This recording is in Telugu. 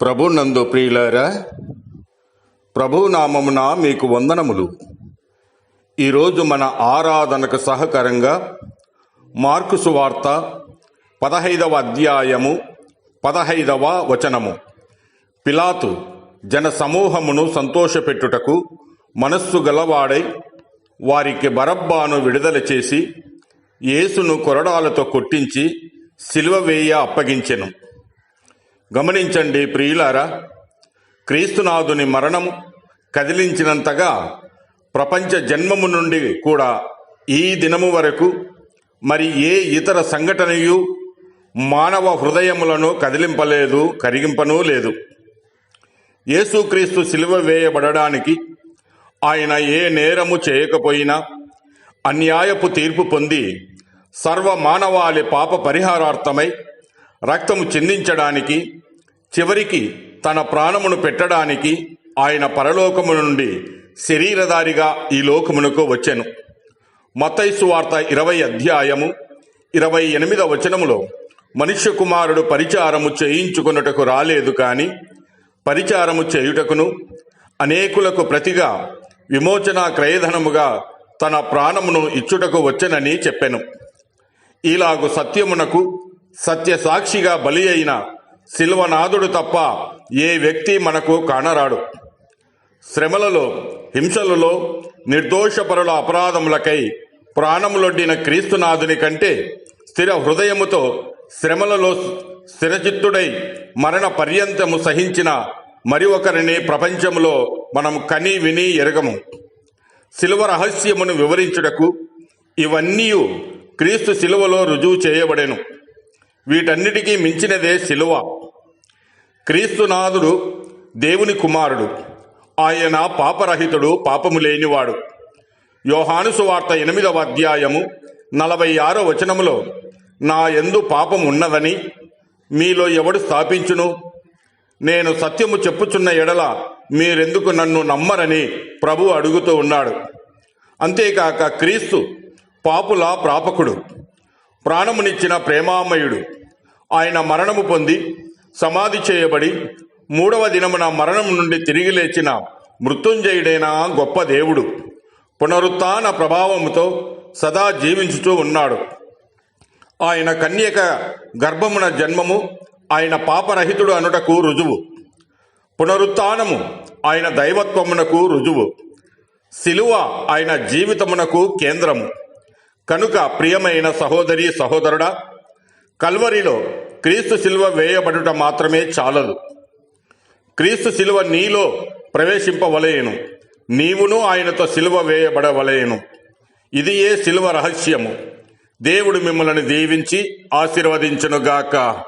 ప్రభు నందు ప్రియులారా ప్రభు నామమున మీకు వందనములు. ఈరోజు మన ఆరాధనకు సహకరంగా మార్కు సువార్త పదహైదవ అధ్యాయము పదహైదవ వచనము. పిలాతు జన సమూహమును సంతోషపెట్టుటకు మనస్సు గలవాడై వారికి బరబ్బాను విడుదల చేసి యేసును కొరడాలతో కొట్టించి సిలువ వేయ అప్పగించెను. గమనించండి ప్రియులారా క్రీస్తునాథుని మరణము కదిలించినంతగా ప్రపంచ జన్మము నుండి కూడా ఈ దినము వరకు మరి ఏ ఇతర సంఘటనయు మానవ హృదయములను కదిలింపలేదు కరిగింపనూ లేదు. యేసుక్రీస్తు సిలువ వేయబడడానికి ఆయన ఏ నేరము చేయకపోయినా అన్యాయపు తీర్పు పొంది సర్వ మానవాళి పాప పరిహారార్థమై రక్తము చెందించడానికి చివరికి తన ప్రాణమును పెట్టడానికి ఆయన పరలోకము నుండి శరీరధారిగా ఈ లోకమునకు వచ్చెను. మతైసు వార్త ఇరవై అధ్యాయము ఇరవై ఎనిమిద వచనములో మనుష్య కుమారుడు పరిచారము చేయించుకున్నటకు రాలేదు కాని పరిచారము చేయుటకును అనేకులకు ప్రతిగా విమోచన క్రయధనముగా తన ప్రాణమును ఇచ్చుటకు వచ్చెనని చెప్పెను. ఇలాగు సత్యమునకు సత్య సాక్షిగా బలి అయిన శిల్వనాథుడు తప్ప ఏ వ్యక్తి మనకు కానరాడు. శ్రమలలో హింసలలో నిర్దోషపరుల అపరాధములకై ప్రాణములొడ్డిన క్రీస్తునాథుని కంటే స్థిర హృదయముతో శ్రమలలో స్థిరచిత్తుడై మరణ పర్యంతము సహించిన మరి ఒకరిని ప్రపంచములో మనం కని విని ఎరగము. శిలువ రహస్యమును వివరించుటకు ఇవన్నీ క్రీస్తు శిలువలో రుజువు చేయబడెను. వీటన్నిటికీ మించినదే శిలువ. క్రీస్తునాథుడు దేవుని కుమారుడు. ఆయన పాపరహితుడు పాపము లేనివాడు. యోహానుసువార్త ఎనిమిదవ అధ్యాయము నలభై ఆరో వచనములో నా ఎందు పాపం ఉన్నదని మీలో ఎవడు స్థాపించును? నేను సత్యము చెప్పుచున్న ఎడల మీరెందుకు నన్ను నమ్మరని ప్రభు అడుగుతూ ఉన్నాడు. అంతేకాక క్రీస్తు పాపుల ప్రాపకుడు ప్రాణమునిచ్చిన ప్రేమామయుడు. ఆయన మరణము పొంది సమాధి చేయబడి మూడవ దినమున మరణం నుండి తిరిగి లేచిన మృత్యుంజయుడైన గొప్ప దేవుడు. పునరుత్న ప్రభావముతో సదా జీవించుతూ ఉన్నాడు. ఆయన కన్యక గర్భమున జన్మము ఆయన పాపరహితుడు అనుటకు రుజువు. పునరుత్నము ఆయన దైవత్వమునకు రుజువు. శిలువ ఆయన జీవితమునకు కేంద్రము. కనుక ప్రియమైన సహోదరి సహోదరుడా కల్వరిలో క్రీస్తు శిలువ వేయబడుట మాత్రమే చాలదు. క్రీస్తు శిలువ నీలో ప్రవేశింపవలయను నీవును ఆయనతో శిలువ వేయబడవలయను ఇది ఏ శిలువ రహస్యము? దేవుడు మిమ్మల్ని దీవించి ఆశీర్వదించునుగాక.